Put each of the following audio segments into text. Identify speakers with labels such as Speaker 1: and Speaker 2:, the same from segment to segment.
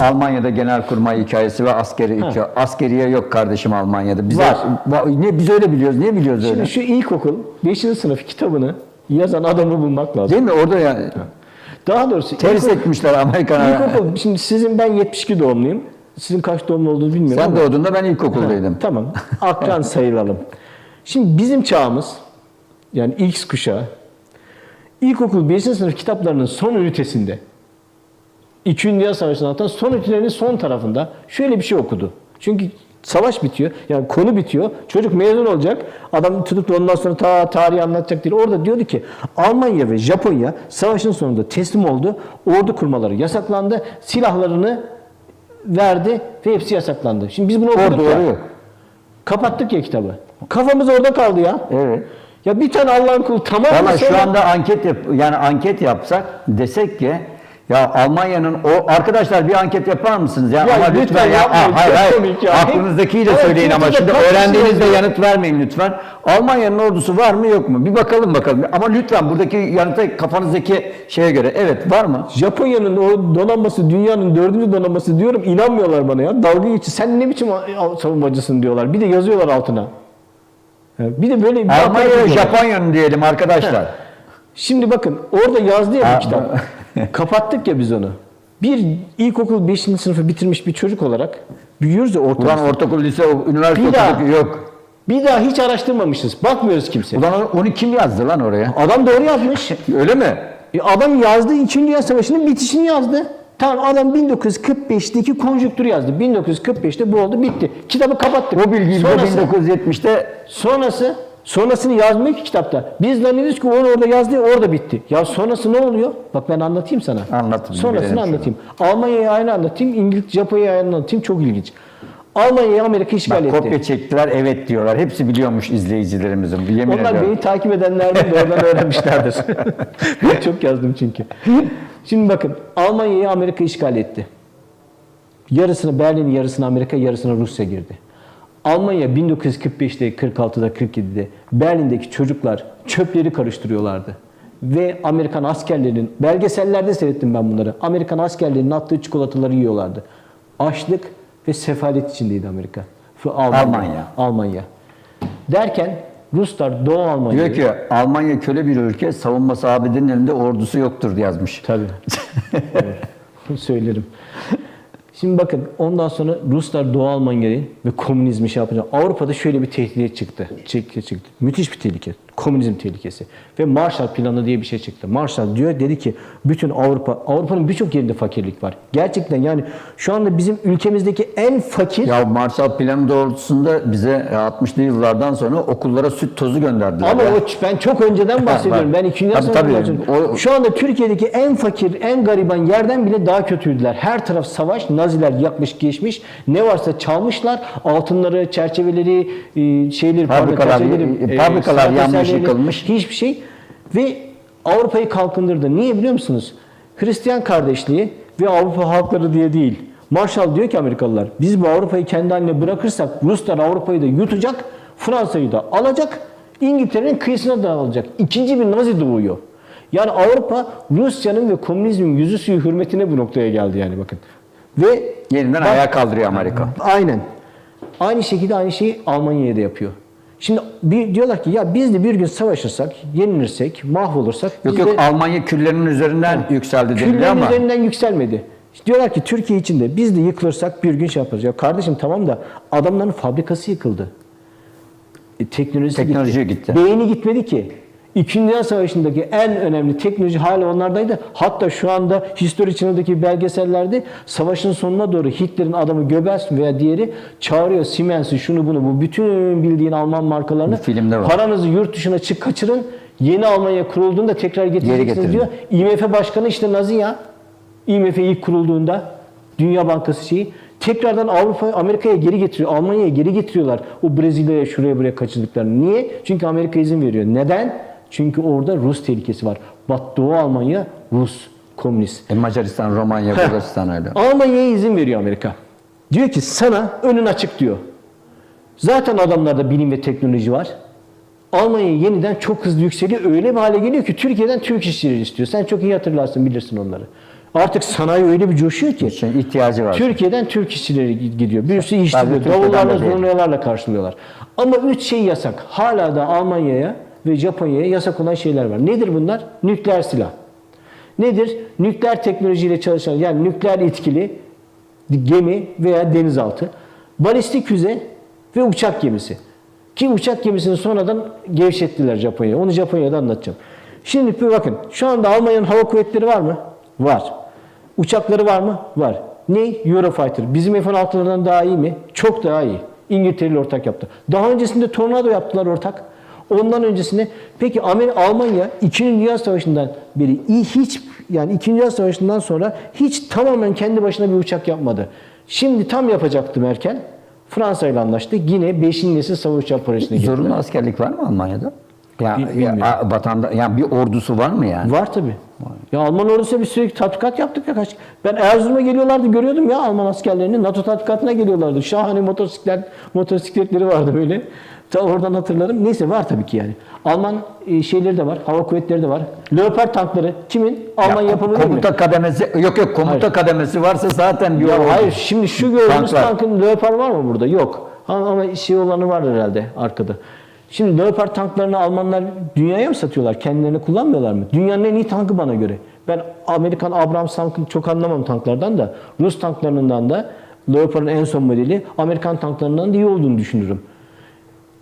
Speaker 1: Almanya'da genelkurmay hikayesi ve askeri hikaye. Askeriye yok kardeşim Almanya'da. Biz
Speaker 2: Var.
Speaker 1: Va- Ne biz öyle biliyoruz. Niye biliyoruz öyle?
Speaker 2: Şimdi şu ilkokul 5. sınıf kitabını yazan adamı bulmak lazım.
Speaker 1: Değil mi? Orada yani
Speaker 2: Daha doğrusu
Speaker 1: ters
Speaker 2: ilkokul-
Speaker 1: etmişler Amerikan'a.
Speaker 2: ilkokul, şimdi sizin ben 72 doğumluyum. Sizin kaç doğumlu olduğunu bilmiyorum
Speaker 1: Sen
Speaker 2: ama.
Speaker 1: doğduğunda ben ilkokuldaydım.
Speaker 2: Tamam. Akran sayılalım. Şimdi bizim çağımız yani X kuşağı ilkokul 5. sınıf kitaplarının son ünitesinde İkinci Dünya Savaşı'ndan anlatan son ünitelerinin son tarafında şöyle bir şey okudu. Çünkü savaş bitiyor. Yani konu bitiyor. Çocuk mezun olacak. Adam tutup da ondan sonra ta tarihi anlatacak değil. Orada diyordu ki Almanya ve Japonya savaşın sonunda teslim oldu. Ordu kurmaları yasaklandı. Silahlarını verdi ve hepsi yasaklandı. Şimdi biz bunu okuduk
Speaker 1: Orada
Speaker 2: ya.
Speaker 1: yok.
Speaker 2: Kapattık ya kitabı. Kafamız orada kaldı ya.
Speaker 1: Evet.
Speaker 2: Ya bir tane Allah'ın kulu tamam
Speaker 1: Valla şu anda anket yap, yani anket yapsak desek ki ya Almanya'nın o arkadaşlar bir anket yapar mısınız ya?
Speaker 2: Ya
Speaker 1: ama
Speaker 2: lütfen
Speaker 1: lütfen ya. Aa, hayır
Speaker 2: çok
Speaker 1: hayır.
Speaker 2: komik ya.
Speaker 1: Aklınızdakiyi de
Speaker 2: Evet,
Speaker 1: söyleyin ama şimdi öğrendiğinizde
Speaker 2: yazıyor?
Speaker 1: yanıt vermeyin lütfen. Almanya'nın ordusu var mı yok mu? Bir bakalım bakalım. Ama lütfen buradaki yanıta kafanızdaki şeye göre evet var mı?
Speaker 2: Japonya'nın o donanması dünyanın dördüncü donanması diyorum inanmıyorlar bana ya. Dalga geçiyor. Sen ne biçim savunmacısın diyorlar. Bir de yazıyorlar altına. Bir de böyle bir
Speaker 1: Almanya
Speaker 2: ediyorlar.
Speaker 1: Japonya'nın diyelim arkadaşlar.
Speaker 2: Şimdi bakın orada yazdı ya
Speaker 1: Ha,
Speaker 2: bu kitap. Kapattık ya biz onu. Bir ilkokul 5. sınıfı bitirmiş bir çocuk olarak büyüyoruz ya ortamda.
Speaker 1: Ulan ortaokul, lise, üniversite
Speaker 2: Bir daha.
Speaker 1: okuduk yok.
Speaker 2: Bir daha hiç araştırmamışız. Bakmıyoruz kimse.
Speaker 1: Ulan onu kim yazdı lan oraya?
Speaker 2: Adam doğru yazmış.
Speaker 1: Öyle mi?
Speaker 2: E adam yazdı 2. Dünya Savaşı'nın bitişini yazdı. Tamam adam 1945'teki konjüktürü yazdı. 1945'te bu oldu bitti. Kitabı kapattık.
Speaker 1: O bilgiyi de
Speaker 2: Sonrası-
Speaker 1: 1970'te
Speaker 2: Sonrası sonrasını yazmıyor ki kitapta. Biz zannediyoruz ki onu orada yazdı orada bitti. Ya sonrası ne oluyor? Bak ben anlatayım sana.
Speaker 1: Anlat, bilelim
Speaker 2: Sonrasını anlatayım. Almanya'yı aynı anlatayım. İngiliz, Japonya'yı aynı anlatayım. Çok ilginç. Almanya'yı Amerika işgal
Speaker 1: Bak,
Speaker 2: etti.
Speaker 1: kopya çektiler evet diyorlar. Hepsi biliyormuş izleyicilerimizin. Yemin
Speaker 2: Onlar
Speaker 1: ediyorum.
Speaker 2: beni takip edenlerden de oradan öğrenmişlerdir. ben çok yazdım çünkü. Şimdi bakın Almanya'yı Amerika işgal etti. Yarısını Berlin, yarısını Amerika, yarısına Rusya girdi. Almanya 1945'te, 46'da, 47'de Berlin'deki çocuklar çöpleri karıştırıyorlardı. Ve Amerikan askerlerinin, belgesellerde seyrettim ben bunları. Amerikan askerlerinin attığı çikolataları yiyorlardı. Açlık ve sefalet içindeydi Amerika.
Speaker 1: Almanya.
Speaker 2: Almanya. Derken Ruslar Doğu Almanya'yı...
Speaker 1: Diyor ki Almanya köle bir ülke, savunması ABD'nin elinde ordusu yoktur yazmış.
Speaker 2: Tabii. Evet. Söylerim. Şimdi bakın ondan sonra Ruslar Doğu Almanya'yı ve komünizmi şey yapacak. Avrupa'da şöyle bir tehlike çıktı. Tehlike çıktı. Müthiş bir tehlike. Komünizm tehlikesi. Ve Marshall Planı diye bir şey çıktı. Marshall diyor dedi ki bütün Avrupa, Avrupa'nın birçok yerinde fakirlik var. Gerçekten yani şu anda bizim ülkemizdeki en fakir
Speaker 1: Ya Marshall Planı doğrultusunda bize e, 60'lı yıllardan sonra okullara süt tozu gönderdiler.
Speaker 2: Ama
Speaker 1: ya.
Speaker 2: o ben çok önceden bahsediyorum. Ben ikinci
Speaker 1: Tabii,
Speaker 2: Dünya
Speaker 1: tabii.
Speaker 2: Savaşı'ndan Şu anda Türkiye'deki en fakir, en gariban yerden bile daha kötüydüler. Her taraf savaş, Naziler yakmış geçmiş. Ne varsa çalmışlar. Altınları, çerçeveleri, e, şeyleri, pardon,
Speaker 1: Fabrikalar-
Speaker 2: çerçeveleri,
Speaker 1: e, fabrikalar
Speaker 2: sanat
Speaker 1: yanmış,
Speaker 2: eserleri,
Speaker 1: yıkılmış.
Speaker 2: Hiçbir şey. Ve Avrupa'yı kalkındırdı. Niye biliyor musunuz? Hristiyan kardeşliği ve Avrupa halkları diye değil. Marshall diyor ki Amerikalılar, biz bu Avrupa'yı kendi haline bırakırsak Ruslar Avrupa'yı da yutacak, Fransa'yı da alacak, İngiltere'nin kıyısına da alacak. İkinci bir Nazi doğuyor. Yani Avrupa Rusya'nın ve komünizmin yüzü suyu hürmetine bu noktaya geldi yani bakın. Ve
Speaker 1: Yeniden
Speaker 2: Bak-
Speaker 1: ayağa kaldırıyor Amerika.
Speaker 2: Aynen. Aynı şekilde aynı şeyi Almanya'ya da yapıyor. Şimdi bir, diyorlar ki ya biz de bir gün savaşırsak, yenilirsek, mahvolursak
Speaker 1: Yok yok
Speaker 2: de
Speaker 1: Almanya küllerinin üzerinden yükseldi deniliyor
Speaker 2: küllerin
Speaker 1: ama.
Speaker 2: üzerinden yükselmedi. Diyorlar ki Türkiye içinde biz de yıkılırsak bir gün şey yaparız. Ya kardeşim tamam da adamların fabrikası yıkıldı. E, teknolojisi
Speaker 1: Teknoloji
Speaker 2: gitti.
Speaker 1: gitti.
Speaker 2: Beyni gitmedi ki. İkinci Dünya Savaşı'ndaki en önemli teknoloji hala onlardaydı. Hatta şu anda History Channel'daki belgesellerde savaşın sonuna doğru Hitler'in adamı Goebbels veya diğeri çağırıyor Siemens'i şunu bunu bu bütün bildiğin Alman markalarını
Speaker 1: Bu filmde var.
Speaker 2: paranızı yurt dışına çık kaçırın yeni Almanya kurulduğunda tekrar getireceksiniz diyor. IMF başkanı işte Nazi ya. IMF ilk kurulduğunda Dünya Bankası şeyi tekrardan Avrupa Amerika'ya geri getiriyor. Almanya'ya geri getiriyorlar. O Brezilya'ya şuraya buraya kaçırdıklarını. Niye? Çünkü Amerika izin veriyor. Neden? Çünkü orada Rus tehlikesi var. Bat Doğu Almanya Rus komünist.
Speaker 1: E, Macaristan, Romanya, Bulgaristan öyle.
Speaker 2: Almanya'ya izin veriyor Amerika. Diyor ki sana önün açık diyor. Zaten adamlarda bilim ve teknoloji var. Almanya yeniden çok hızlı yükseliyor. Öyle bir hale geliyor ki Türkiye'den Türk işçileri istiyor. Sen çok iyi hatırlarsın bilirsin onları. Artık sanayi öyle bir coşuyor ki.
Speaker 1: Şey, ihtiyacı var.
Speaker 2: Türkiye'den Türk işçileri gidiyor. Bir sürü işçi
Speaker 1: Sadece
Speaker 2: diyor.
Speaker 1: Türkiye'den
Speaker 2: Davullarla, zurnalarla karşılıyorlar. Ama üç şey yasak. Hala da Almanya'ya ve Japonya'ya yasak olan şeyler var. Nedir bunlar? Nükleer silah. Nedir? Nükleer teknolojiyle çalışan, yani nükleer etkili gemi veya denizaltı. Balistik füze ve uçak gemisi. Ki uçak gemisini sonradan gevşettiler Japonya'ya. Onu Japonya'da anlatacağım. Şimdi bir bakın. Şu anda Almanya'nın hava kuvvetleri var mı? Var. Uçakları var mı? Var. Ne? Eurofighter. Bizim F-16'lardan daha iyi mi? Çok daha iyi. İngiltere ile ortak yaptı. Daha öncesinde Tornado yaptılar ortak. Ondan öncesinde peki Amerika, Almanya 2. Dünya Savaşı'ndan beri hiç yani 2. Dünya Savaşı'ndan sonra hiç tamamen kendi başına bir uçak yapmadı. Şimdi tam yapacaktı Merkel. Fransa ile anlaştı. Yine 5. nesil savaş uçağı projesine girdiler.
Speaker 1: Zorunlu askerlik var mı Almanya'da? Ya,
Speaker 2: Bil-
Speaker 1: ya
Speaker 2: bilmiyorum.
Speaker 1: a- vatanda yani bir ordusu var mı yani?
Speaker 2: Var tabi. Ya Alman ordusuyla bir sürekli tatbikat yaptık ya kaç. Ben Erzurum'a geliyorlardı görüyordum ya Alman askerlerini. NATO tatbikatına geliyorlardı. Şahane motosiklet motosikletleri vardı böyle. Ta oradan hatırlarım. Neyse var tabii ki yani. Alman e, şeyleri de var. Hava kuvvetleri de var. Leopard tankları kimin? Alman
Speaker 1: Ya,
Speaker 2: yapımı değil mi?
Speaker 1: komuta kademesi yok yok komuta
Speaker 2: Hayır.
Speaker 1: kademesi varsa zaten bir
Speaker 2: Ya hayır şimdi şu gördüğümüz
Speaker 1: Tanklar.
Speaker 2: tankın Leopard var mı burada? Yok. Ha- Ama şey olanı var herhalde arkada. Şimdi Leopard tanklarını Almanlar dünyaya mı satıyorlar? Kendilerini kullanmıyorlar mı? Dünyanın en iyi tankı bana göre. Ben Amerikan Abrams tankını çok anlamam tanklardan da. Rus tanklarından da Leopard'ın en son modeli Amerikan tanklarından da iyi olduğunu düşünürüm.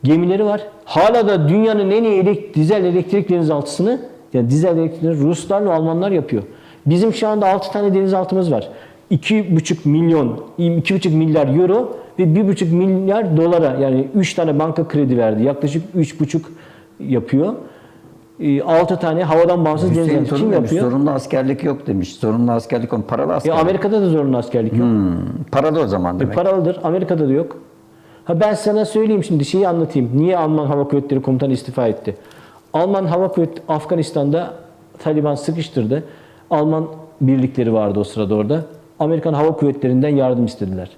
Speaker 2: Gemileri var. Hala da dünyanın en iyi elek- dizel elektrik denizaltısını yani dizel elektrikleri Ruslarla Almanlar yapıyor. Bizim şu anda 6 tane denizaltımız var. 2,5 milyon, 2,5 milyar euro ve 1,5 milyar dolara yani 3 tane banka kredi verdi. Yaklaşık 3,5 yapıyor. 6 tane havadan bağımsız
Speaker 1: Hüseyin
Speaker 2: denizaltı kim
Speaker 1: demiş,
Speaker 2: yapıyor?
Speaker 1: Zorunlu askerlik yok demiş. Zorunlu askerlik on paralı
Speaker 2: E,
Speaker 1: askerlik.
Speaker 2: Amerika'da da zorunlu askerlik yok.
Speaker 1: Hmm, paralı o zaman
Speaker 2: E,
Speaker 1: demek.
Speaker 2: paralıdır. Amerika'da da yok. Ha ben sana söyleyeyim şimdi şeyi anlatayım. Niye Alman Hava Kuvvetleri Komutanı istifa etti? Alman Hava Kuvvetleri Afganistan'da Taliban sıkıştırdı. Alman birlikleri vardı o sırada orada. Amerikan Hava Kuvvetleri'nden yardım istediler.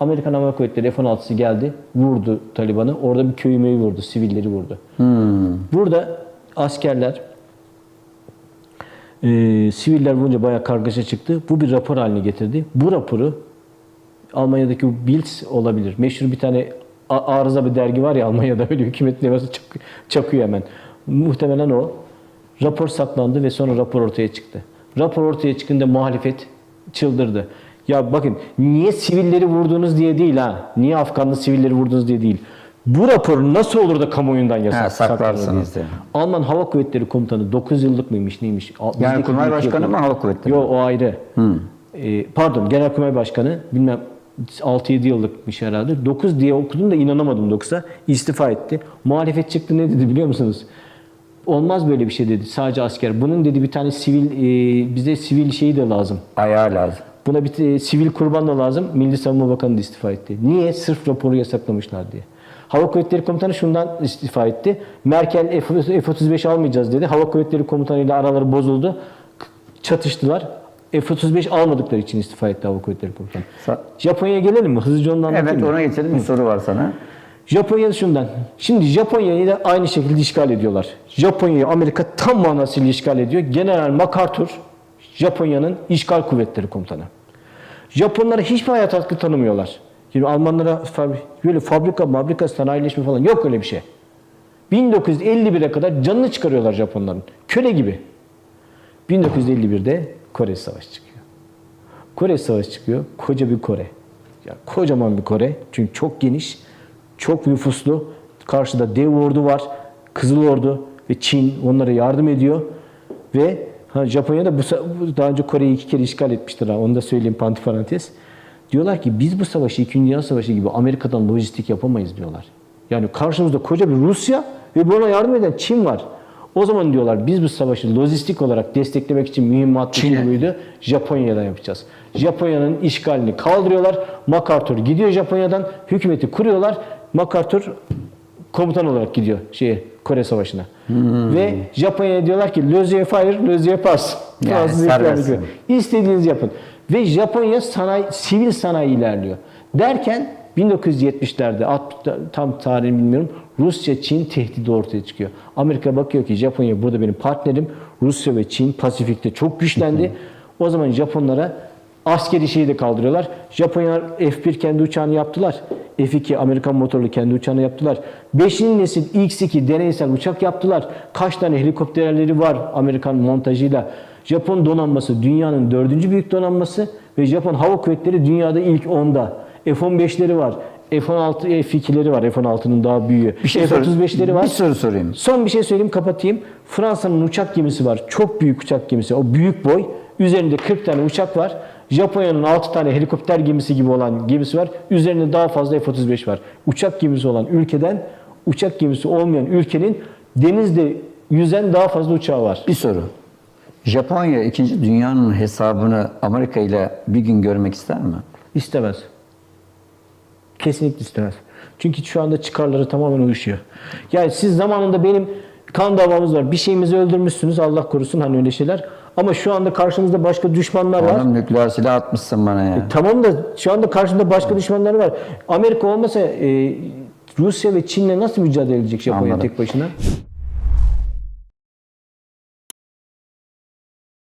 Speaker 2: Amerikan Hava Kuvvetleri F-16'sı geldi, vurdu Taliban'ı. Orada bir köymeyi vurdu, sivilleri vurdu. Burada askerler e, siviller vurunca bayağı kargaşa çıktı. Bu bir rapor haline getirdi. Bu raporu Almanya'daki bu Bild olabilir. Meşhur bir tane arıza bir dergi var ya Almanya'da öyle hükümet levhası çak- çakıyor hemen. Muhtemelen o. Rapor saklandı ve sonra rapor ortaya çıktı. Rapor ortaya çıkınca muhalefet çıldırdı. Ya bakın niye sivilleri vurdunuz diye değil ha. Niye Afganlı sivilleri vurdunuz diye değil. Bu rapor nasıl olur da kamuoyundan yasak?
Speaker 1: Ha, saklarsınız diye.
Speaker 2: Alman Hava Kuvvetleri Komutanı 9 yıllık mıymış neymiş? Al-
Speaker 1: Yani
Speaker 2: bizdeki
Speaker 1: Kurmay Başkanı mı Hava Kuvvetleri?
Speaker 2: Yok o ayrı. Ee, pardon Genelkurmay Başkanı bilmem 6-7 yıllıkmış herhalde. 9 diye okudum da inanamadım 9'a. İstifa etti. Muhalefet çıktı ne dedi biliyor musunuz? Olmaz böyle bir şey dedi. Sadece asker. Bunun dedi bir tane sivil e, bize sivil şeyi de lazım.
Speaker 1: Ayağı lazım.
Speaker 2: Buna bir e, sivil kurban da lazım. Milli Savunma Bakanı da istifa etti. Niye? Sırf raporu yasaklamışlar diye. Hava Kuvvetleri Komutanı şundan istifa etti. Merkel F- F-35 almayacağız dedi. Hava Kuvvetleri Komutanı ile araları bozuldu. Çatıştılar. F-35 almadıkları için istifa etti Hava Kuvvetleri Komutanı.
Speaker 1: Sa-
Speaker 2: Japonya'ya gelelim mi? Hızlıca onu anlatayım
Speaker 1: Evet
Speaker 2: mı?
Speaker 1: ona geçelim. Bir soru var sana.
Speaker 2: Japonya şundan. Şimdi Japonya'yı da aynı şekilde işgal ediyorlar. Japonya'yı Amerika tam manasıyla işgal ediyor. General MacArthur Japonya'nın işgal kuvvetleri komutanı. Japonlara hiçbir hayat hakkı tanımıyorlar. Şimdi Almanlara fabri- böyle fabrika, fabrika, sanayileşme falan yok öyle bir şey. 1951'e kadar canını çıkarıyorlar Japonların. Köle gibi. 1951'de Kore Savaşı çıkıyor. Kore Savaşı çıkıyor. Koca bir Kore. Yani kocaman bir Kore. Çünkü çok geniş, çok nüfuslu. Karşıda dev ordu var. Kızıl Ordu ve Çin onlara yardım ediyor. Ve ha, Japonya da bu, daha önce Kore'yi iki kere işgal etmiştir. Ha, onu da söyleyeyim pantiparantez. Diyorlar ki biz bu savaşı 2. Dünya Savaşı gibi Amerika'dan lojistik yapamayız diyorlar. Yani karşımızda koca bir Rusya ve buna yardım eden Çin var. O zaman diyorlar biz bu savaşı lojistik olarak desteklemek için mühimmat buydu. Japonya'dan yapacağız. Japonya'nın işgalini kaldırıyorlar. MacArthur gidiyor Japonya'dan. Hükümeti kuruyorlar. MacArthur komutan olarak gidiyor şeye Kore Savaşı'na. Ve Japonya'ya diyorlar ki laissez fire, laissez pass.
Speaker 1: Yani.
Speaker 2: İstediğinizi yapın. Ve Japonya sanayi, sivil sanayi ilerliyor. Derken 1970'lerde alt- tam tarihini bilmiyorum. Rusya Çin tehdidi ortaya çıkıyor. Amerika bakıyor ki Japonya burada benim partnerim. Rusya ve Çin Pasifik'te çok güçlendi. O zaman Japonlara askeri şeyi de kaldırıyorlar. Japonlar F1 kendi uçağını yaptılar. F2 Amerikan motorlu kendi uçağını yaptılar. 5. nesil X2 deneysel uçak yaptılar. Kaç tane helikopterleri var Amerikan montajıyla. Japon donanması dünyanın dördüncü büyük donanması ve Japon hava kuvvetleri dünyada ilk 10'da. F-15'leri var. F-16, F-2'leri var. F-16'nın daha büyüğü.
Speaker 1: Bir şey sor-
Speaker 2: F-35'leri var.
Speaker 1: Bir soru sorayım.
Speaker 2: Son bir şey söyleyeyim kapatayım. Fransa'nın uçak gemisi var. Çok büyük uçak gemisi. O büyük boy. Üzerinde 40 tane uçak var. Japonya'nın 6 tane helikopter gemisi gibi olan gemisi var. Üzerinde daha fazla F-35 var. Uçak gemisi olan ülkeden uçak gemisi olmayan ülkenin denizde yüzen daha fazla uçağı var.
Speaker 1: Bir soru. Japonya 2. Dünyanın hesabını Amerika ile bir gün görmek ister mi?
Speaker 2: İstemez. Kesinlikle istemez. Çünkü şu anda çıkarları tamamen uyuşuyor. Yani siz zamanında benim kan davamız var. Bir şeyimizi öldürmüşsünüz. Allah korusun hani öyle şeyler. Ama şu anda karşınızda başka düşmanlar var.
Speaker 1: Oğlum nükleer silah atmışsın bana ya.
Speaker 2: Tamam da şu anda karşında başka düşmanlar var. Amerika olmasa e, Rusya ve Çin'le nasıl mücadele edecek Japonya
Speaker 1: Anladım.
Speaker 2: tek başına?